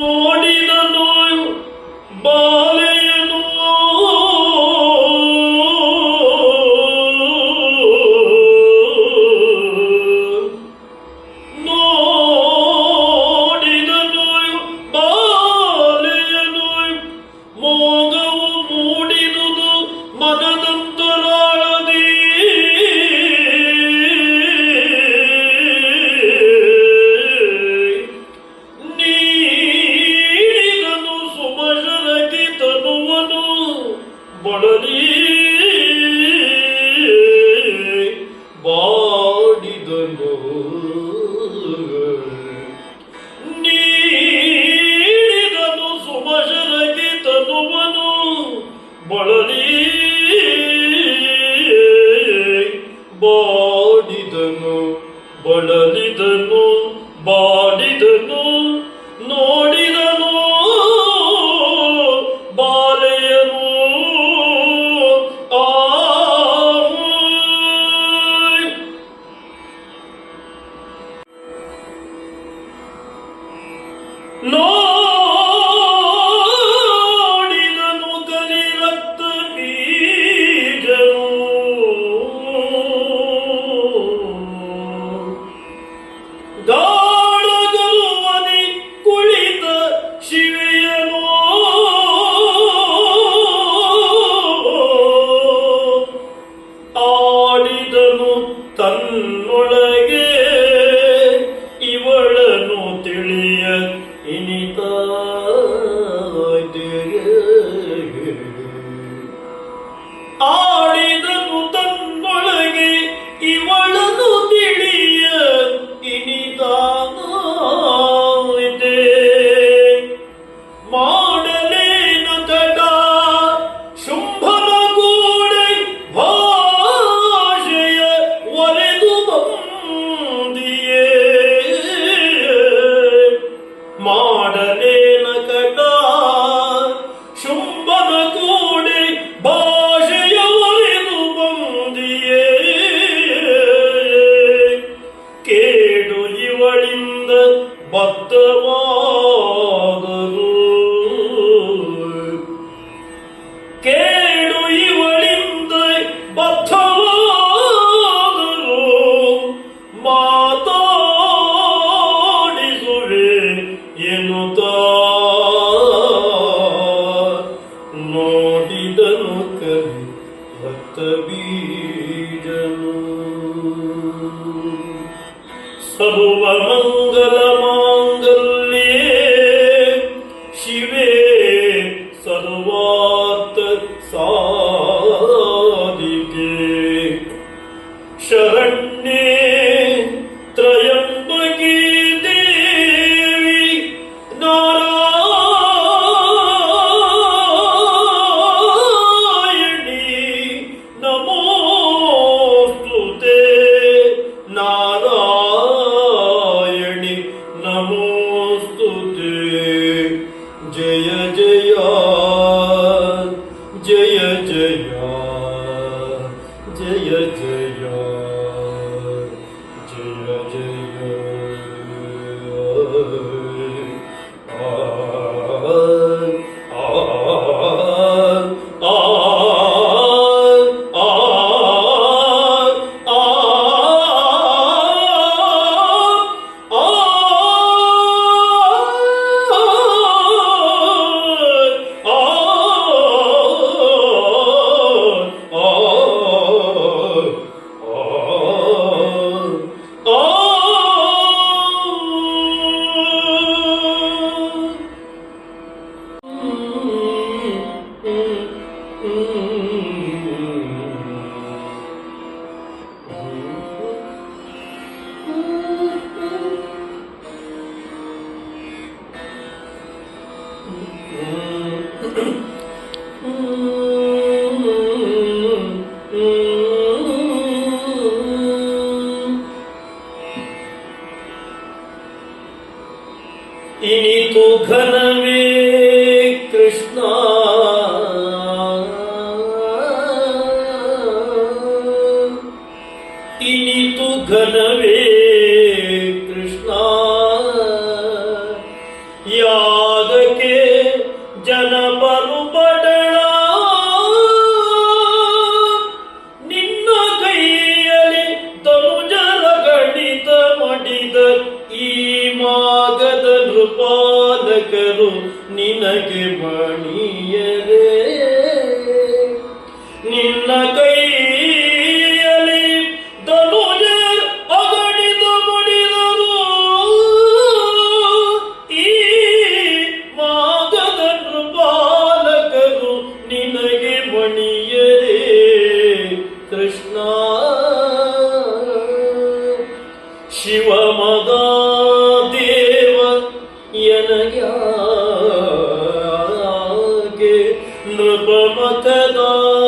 Oh. ಬಾಡಿದನು ಬಳಲಿ सर्वमङ्गलमाङ्गल्ये शिवे सर्वात् सादिके शरण मुखनवे कृष्णा। इनि तु तो घनवे कृष्णा। याद के जनपरुपण ನನಗೆ ನಿನ್ನ ಕೈಯಲ್ಲಿ ಧನುಜ ಅಗಣಿದು ಮುಡಿದರು. ಈ ಮಾಗದ ಬಾಲಕರು ನಿನಗೆ ಬಣಿಯದೆ ಕೃಷ್ಣ muhtedar